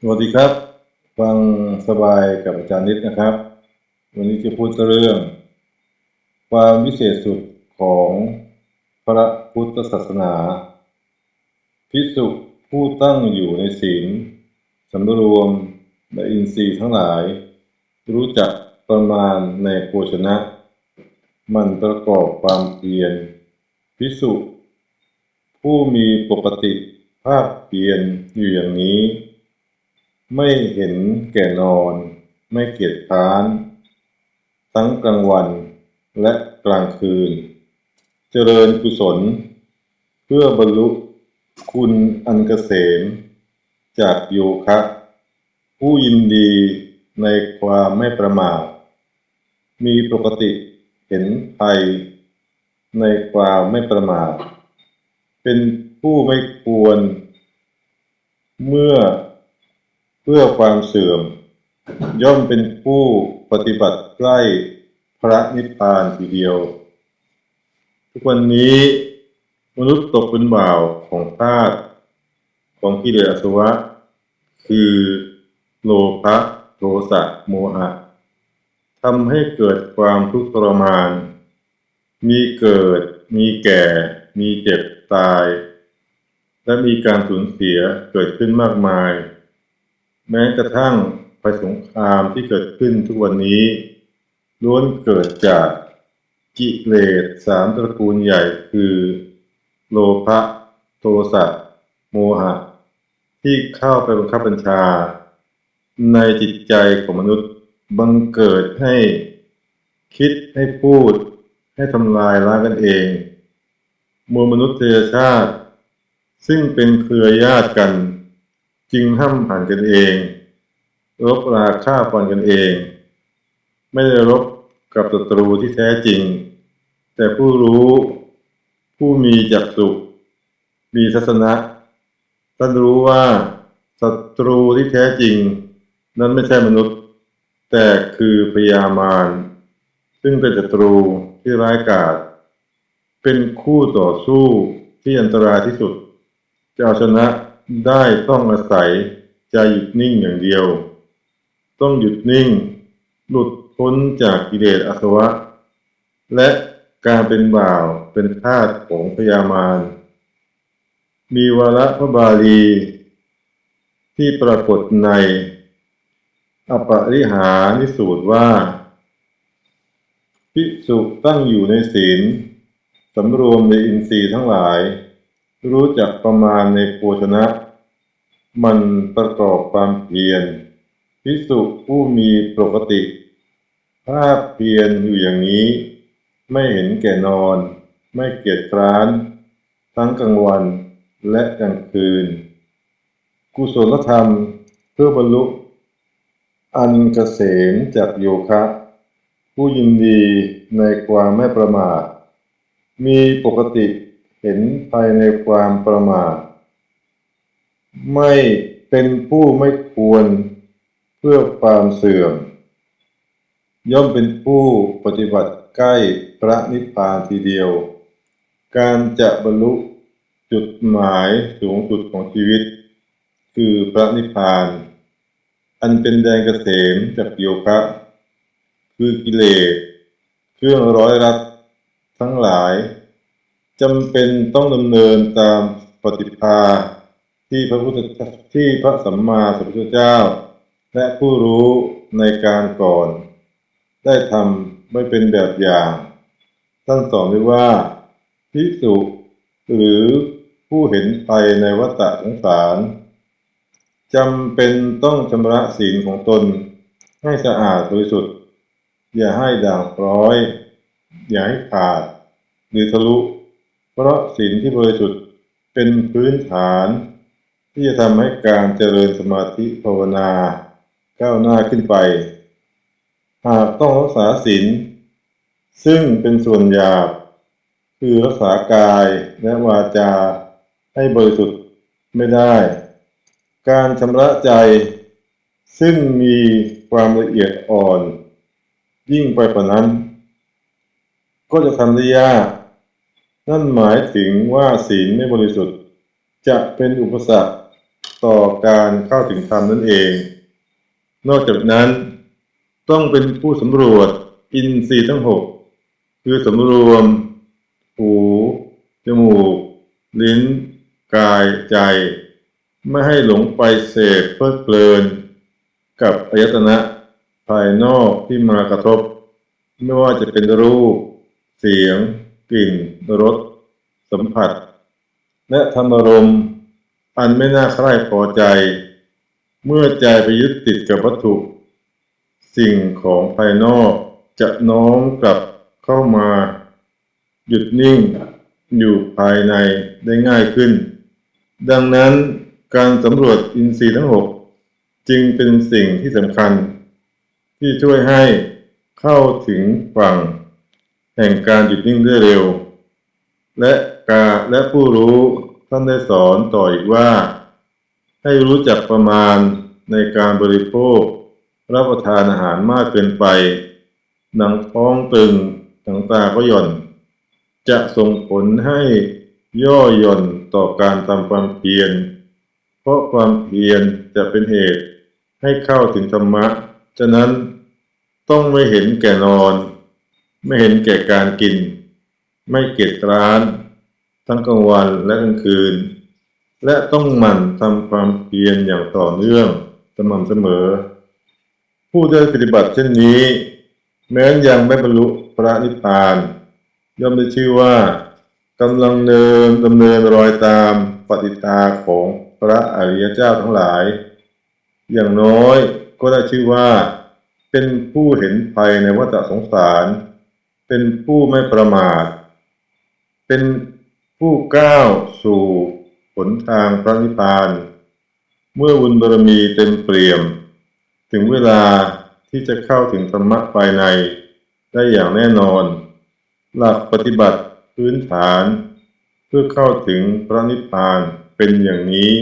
สวัสดีครับ ฟังสบายกับอาจารย์นิดนะครับ วันนี้จะพูดเรื่อง ความวิเศษสุดของพระพุทธศาสนาพิสุผู้ตั้งอยู่ในศีลสำรวมและอินทรีย์ทั้งหลาย รู้จักประมาณในโภชนะ มันประกอบความเพียรพิสุผู้มีปกติภาพเพียรอยู่อย่างนี้ ไม่เห็นแก่นอน ไม่เกียจค้าน ทั้งกลางวันและกลางคืน เจริญกุศล เพื่อบรรลุคุณอันเกษม จากโยคะ ผู้ยินดีในความไม่ประมาทมีปกติเห็นภัยในความไม่ประมาทเป็นผู้ไม่ควร เมื่อ เพื่อความเสื่อม ย่อมเป็นผู้ปฏิบัติใกล้พระนิพพานทีเดียว ทุกวันนี้มนุษย์ตกเป็นบ่าวของธาตุของกิเลสอสวะ คือโลภะโทสะโมหะทำให้เกิดความทุกข์ทรมาน มีเกิด มีแก่ มีเจ็บตาย และมีการสูญเสียเกิดขึ้นมากมาย แม้กระทั่งภัยสงครามที่เกิดขึ้นทุกวันนี้ ล้วนเกิดจากกิเลสสามตระกูลใหญ่คือ โลภะโทสะโมหะ ที่เข้าไปบังคับบัญชา ในจิตใจของมนุษย์บังเกิดให้คิดให้พูด ให้ทำลายล้างกันเองมวลมนุษยชาติ ซึ่งเป็นเครือญาติกัน จึงห้ามผ่านกันเองรบราฆ่าฟันกันเอง ไม่ได้รบกับศัตรูที่แท้จริง แต่ผู้รู้ผู้มีจักสุมีทัศนะท่านรู้ว่าศัตรูที่แท้จริง นั้นไม่ใช่มนุษย์ แต่คือพยามารซึ่งเป็นศัตรูที่ร้ายกาจเป็นคู่ต่อสู้ที่อันตรายที่สุดจะเอาชนะ ได้ต้องอาศัยใจหยุดนิ่งอย่างเดียว ต้องหยุดนิ่ง หลุดพ้นจากกิเลสอาสวะ และการเป็นบ่าวเป็นทาสของพยามาร มีวาระพระบาลี ที่ปรากฏใน อปริหานิสูตรว่าภิกษุตั้งอยู่ในศีลสำรวมในอินทรีย์ทั้งหลาย รู้จักประมาณในโภชนะ มันประกอบความเพียรภิกษุผู้มีปกติภาพเพียรอยู่อย่างนี้ ไม่เห็นแก่นอน ไม่เกียจคร้าน ทั้งกลางวันและกลางคืน กุศลธรรมเพื่อบรรลุ อันเกษมจากโยคะ ผู้ยินดีในความไม่ประมาท มีปกติ เห็นภายในความประมาทไม่เป็นผู้ไม่ควรเพื่อความเสื่อม ย่อมเป็นผู้ปฏิบัติใกล้พระนิพพานทีเดียว การจะบรรลุจุดหมายสูงสุดของชีวิต คือพระนิพพาน อันเป็นแดนเกษมจากโยคะคือกิเลสเครื่องร้อยรัดทั้งหลาย จำเป็นต้องดำเนินตามปฏิภาที่พระพุทธที่พระสัมมาสัมพุทธเจ้า และผู้รู้ในการก่อน ได้ทำไม่เป็นแบบอย่างท่านสอนไว้ว่าพิสุหรือผู้เห็นภัยในวัฏสงสารจำเป็นต้องชำระศีลของตน ให้สะอาดบริสุทธิ์อย่าให้ด่างพร้อย อย่าให้ขาดหรือทะลุ เพราะศีลที่บริสุทธิ์เป็นพื้นฐาน ที่จะทำให้การเจริญสมาธิภาวนา ก้าวหน้าขึ้นไป หากต้องรักษาศีลซึ่งเป็นส่วนหยาบ คือรักษากายและวาจาให้บริสุทธิ์ไม่ได้ การชำระใจ ซึ่งมีความละเอียดอ่อน ยิ่งไปกว่านั้น ก็จะทำได้ยาก นั่นหมายถึงว่าศีลไม่บริสุทธิ์ จะเป็นอุปสรรคต่อการเข้าถึงธรรมนั่นเอง นอกจากนั้น ต้องเป็นผู้สำรวจอินทรีย์ทั้งหกคือสำรวม หู จมูก ลิ้น กายใจ ไม่ให้หลงไปเสพเพลิดเพลิน กับอายตนะภายนอกที่มากระทบ ไม่ว่าจะเป็นรูป เสียง กลิ่นรสสัมผัส และธรรมารมอันไม่น่าใคร่พอใจ เมื่อใจไปยึดติดกับวัตถุ สิ่งของภายนอกจะน้อมกลับเข้ามา หยุดนิ่งอยู่ภายในได้ง่ายขึ้น ดังนั้นการสำรวจอินทรีย์ทั้งหกจึงเป็นสิ่งที่สำคัญ ที่ช่วยให้เข้าถึงฝั่ง แห่งการหยุดนิ่งได้เร็ว และกาและผู้รู้ท่านได้สอนต่ออีกว่า ให้รู้จักประมาณในการบริโภครับประทานอาหารมากเกินไปหนังท้องตึงหนังตาก็หย่อน จะส่งผลให้ย่อหย่อนต่อการทำความเพียร เพราะความเพียรจะเป็นเหตุให้เข้าถึงธรรมะ ฉะนั้นต้องไม่เห็นแก่นอน ไม่เห็นแก่การกิน ไม่เกียจร้าน ทั้งกลางวันและกลางคืน และต้องหมั่นทำความเพียรอย่างต่อเนื่องสม่ำเสมอ ผู้ได้ปฏิบัติเช่นนี้ แม้นยังไม่บรรลุพระนิพพาน ย่อมได้ชื่อว่ากำลังเดินดำเนินรอยตามปฏิตาของพระอริยเจ้าทั้งหลาย อย่างน้อยก็ได้ชื่อว่า เป็นผู้เห็นภัยในวัฏสงสาร เป็นผู้ไม่ประมาท เป็นผู้ก้าวสู่หนทางพระนิพพาน เมื่อบุญบารมีเต็มเปี่ยม ถึงเวลาที่จะเข้าถึงธรรมะภายในได้อย่างแน่นอน หลักปฏิบัติพื้นฐาน เพื่อเข้าถึงพระนิพพานเป็นอย่างนี้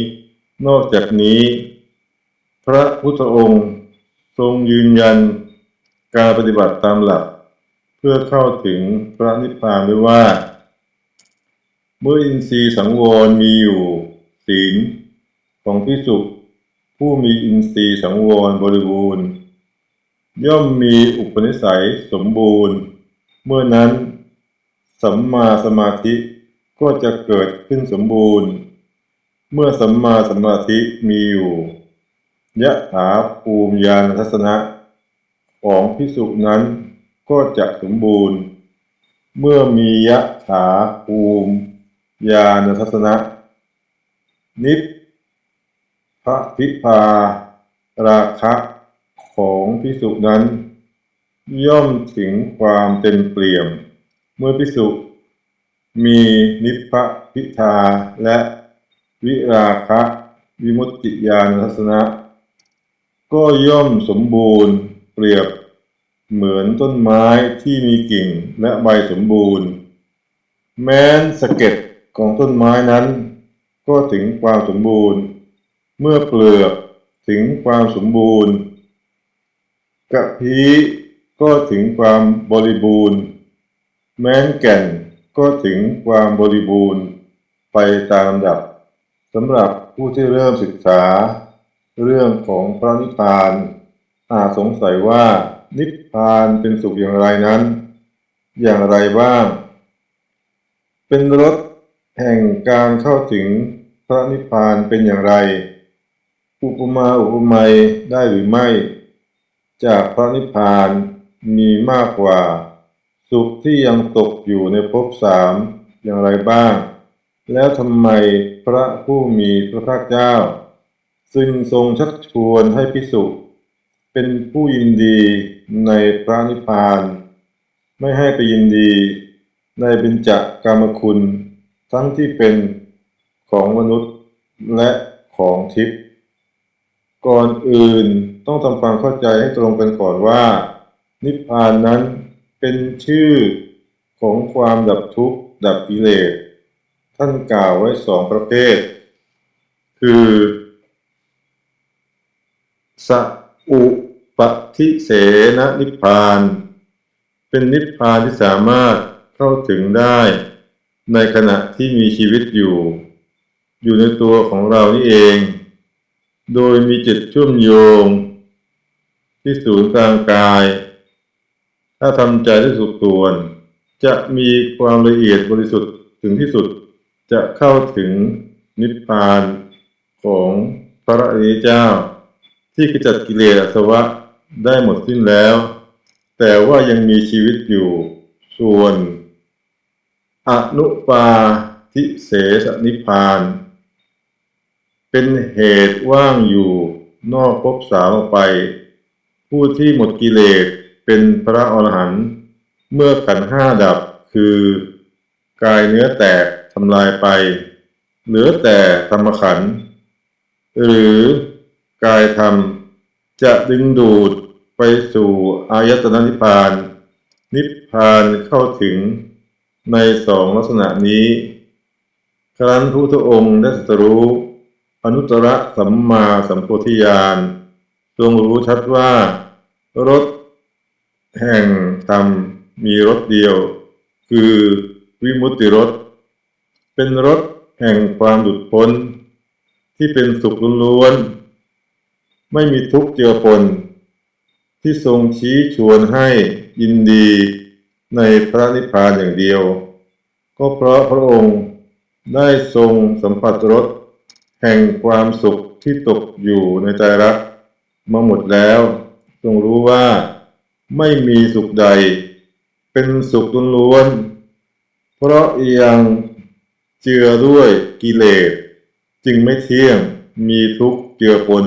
นอกจากนี้ พระพุทธองค์ทรงยืนยันการปฏิบัติตามหลัก พื่อเข้าถึงพระนิพพานด้วยว่า เมื่ออินทรีย์สังวรมีอยู่ศีลของพิสุผู้มีอินทรีย์สังวรบริบูรณ์ ย่อมมีอุปนิสัยสมบูรณ์ เมื่อนั้น สัมมาสมาธิก็จะเกิดขึ้นสมบูรณ์ เมื่อสัมมาสมาธิมีอยู่ยะถาภูมิญาณทัศนะของพิสุนั้น ก็จะสมบูรณ์ เมื่อมียะถาภูมิญาณทัศนะ นิพพะพิพาราคะของพิสุนั้น ย่อมถึงความเต็มเปี่ยม เมื่อพิสุมีนิพพะพิทาและวิราคะวิมุตติญาณทัศนะ ก็ย่อมสมบูรณ์เปรียบ เหมือนต้นไม้ที่มีกิ่งและใบสมบูรณ์ แม้นสะเก็ดของต้นไม้นั้น ก็ถึงความสมบูรณ์ เมื่อเปลือกถึงความสมบูรณ์กะพีก็ถึงความบริบูรณ์ แม้นแก่นก็ถึงความบริบูรณ์ไปตามลำดับสำหรับผู้ที่เริ่มศึกษา เรื่องของพระนิพพานอาจสงสัยว่า นิพพานเป็นสุขอย่างไรนั้น อย่างไรบ้าง เป็นรถแห่งการเข้าถึงพระนิพพานเป็นอย่างไร อุปมาอุปไมยได้หรือไม่ จากพระนิพพานมีมากกว่า สุขที่ยังตกอยู่ในภพสามอย่างไรบ้าง แล้วทำไมพระผู้มีพระภาคเจ้า ซึ่งทรงชักชวนให้พิสุเป็นผู้ยินดี ในพระนิพพาน ไม่ให้ไปยินดี ในเบญจกามคุณ ทั้งที่เป็นของมนุษย์และของทิพย์ก่อนอื่นต้องทำความเข้าใจให้ตรงกันก่อนว่า นิพพานนั้นเป็นชื่อของความดับทุกข์ดับกิเลสท่านกล่าวไว้สองประเภท คือสัอุ ปทิเสนนิพพาน เป็นนิพพานที่สามารถเข้าถึงได้ ในขณะที่มีชีวิตอยู่ อยู่ในตัวของเรานี่เอง โดยมีจิตชื่มโยง ที่ศูนย์กลางกาย ถ้าทำใจได้สุดส่วน จะมีความละเอียดบริสุทธิ์ถึงที่สุดจะเข้าถึงนิพพานของพระอริยเจ้า ที่ขจัดกิเลสอสวะ ได้หมดสิ้นแล้ว แต่ว่ายังมีชีวิตอยู่ ส่วน อนุปาทิเสสนิพาน เป็นเหตุว่างอยู่นอกภพสามไป ผู้ที่หมดกิเลสเป็นพระอรหันต์เมื่อขันห้าดับคือ กายเนื้อแตกทำลายไป เหลือแต่ธรรมขันหรือกายธรรม จะดึงดูดไปสู่อายตนะนิพพาน นิพพานเข้าถึงในสองลักษณะนี้ ครั้นพระพุทธองค์ได้ตรู้ อนุตตรสัมมาสัมโพธิญาณทรงรู้ชัดว่ารถแห่งธรรมมีรถเดียว คือวิมุตติรถ เป็นรถแห่งความหลุดพ้น ที่เป็นสุขล้วนๆ ไม่มีทุกข์เจือปน ที่ทรงชี้ชวนให้ยินดีในพระนิพพานอย่างเดียว ก็เพราะพระองค์ได้ทรงสัมผัสรสแห่งความสุขที่ตกอยู่ในใจรักมาหมดแล้ว ทรงรู้ว่าไม่มีสุขใด เป็นสุขล้วนๆเพราะยังเจือด้วยกิเลส จึงไม่เที่ยงมีทุกข์เจือปน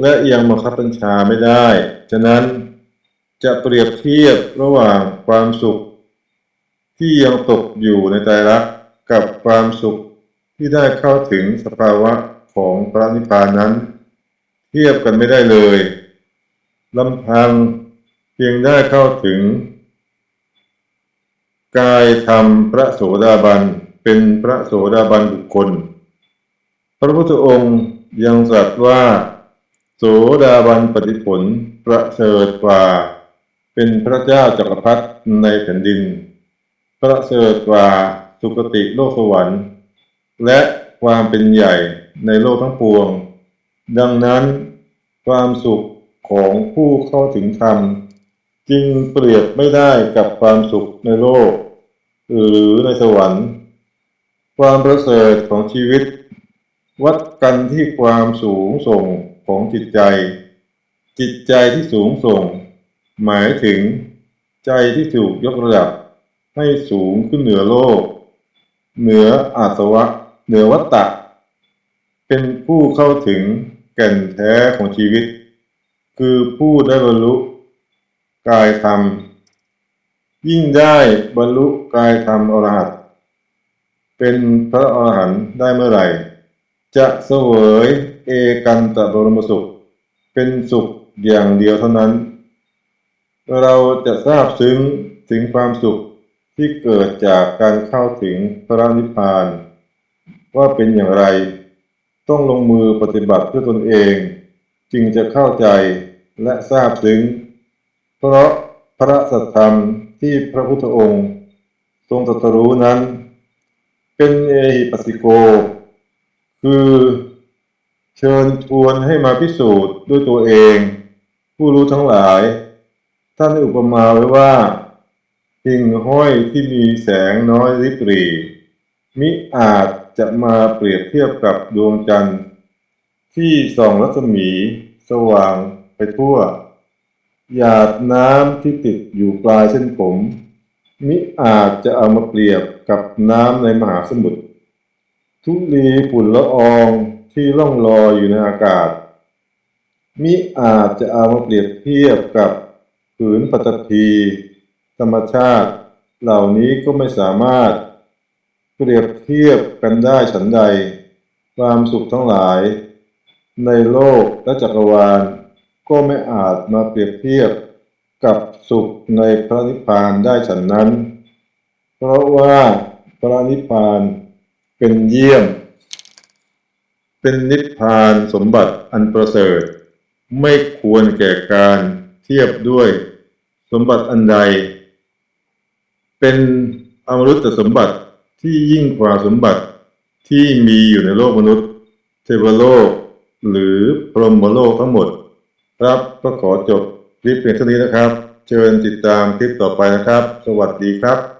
และยังบังคับบัญชาไม่ได้ ฉะนั้นจะเปรียบเทียบระหว่างความสุข ที่ยังตกอยู่ในใจรักกับความสุขที่ได้เข้าถึงสภาวะของพระนิพพานนั้น เทียบกันไม่ได้เลยลำพังเพียงได้เข้าถึง กายธรรมพระโสดาบันเป็นพระโสดาบันบุคคล พระพุทธองค์ยังตรัสว่า สดาบันปฏิผลประเสริฐกว่า เป็นพระเจ้าจักรพรรดิในแผ่นดิน ประเสริฐกว่าสุคติโลกสวรรค์ และความเป็นใหญ่ในโลกทั้งปวง ดังนั้นความสุขของผู้เข้าถึงธรรม จึงเปรียบไม่ได้กับความสุขในโลก หรือในสวรรค์ ความประเสริฐของชีวิต วัดกันที่ความสูงส่ง ของจิตใจ จิตใจที่สูงส่ง หมายถึงใจที่ถูกยกระดับ ให้สูงขึ้นเหนือโลก เหนืออาสวะ เหนือวัตตะ เป็นผู้เข้าถึงแก่นแท้ของชีวิต คือผู้ได้บรรลุกายธรรม ยิ่งได้บรรลุกายธรรมอรหัตเป็นพระอรหันต์ได้เมื่อไหร่ จะเสวย เอกันตบรมสุข เป็นสุขอย่างเดียวเท่านั้น เราจะทราบซึ้งถึงความสุขที่เกิดจากการเข้าถึงพระนิพพาน ว่าเป็นอย่างไร ต้องลงมือปฏิบัติเพื่อตนเอง จึงจะเข้าใจและทราบซึ้ง เพราะพระสัทธรรมที่พระพุทธองค์ ทรงตรัสรู้นั้น เป็นเอหิปัสสิโก คือ เชิญชวนให้มาพิสูจน์ด้วยตัวเอง ผู้รู้ทั้งหลาย ท่านได้อุปมาไว้ว่าหิ่งห้อยที่มีแสงน้อยริบหรี่มิอาจจะมาเปรียบเทียบกับดวงจันทร์ ที่ส่องรัศมีสว่างไปทั่ว หยาดน้ำที่ติดอยู่ปลายเส้นผม มิอาจจะเอามาเปรียบกับน้ำในมหาสมุทรทุลีฝุ่นละออง ที่ล่องลอยอยู่ในอากาศ มิอาจจะเอามาเปรียบเทียบกับผืนปฐพีธรรมชาติ เหล่านี้ก็ไม่สามารถเปรียบเทียบกันได้ฉันใด ความสุขทั้งหลาย ในโลกและจักรวาล ก็ไม่อาจมาเปรียบเทียบกับสุขในพระนิพพานได้ฉันนั้น เพราะว่าพระนิพพานเป็นเยี่ยม เป็นนิพพานสมบัติอันประเสริฐ ไม่ควรแก่การเทียบด้วยสมบัติอันใด เป็นอมรุตสมบัติที่ยิ่งกว่าสมบัติที่มีอยู่ในโลกมนุษย์ เทวโลก หรือพรหมโลกทั้งหมด ครับก็ขอจบคลิปเพียงเท่านี้นะครับ เชิญติดตามคลิปต่อไปนะครับ สวัสดีครับ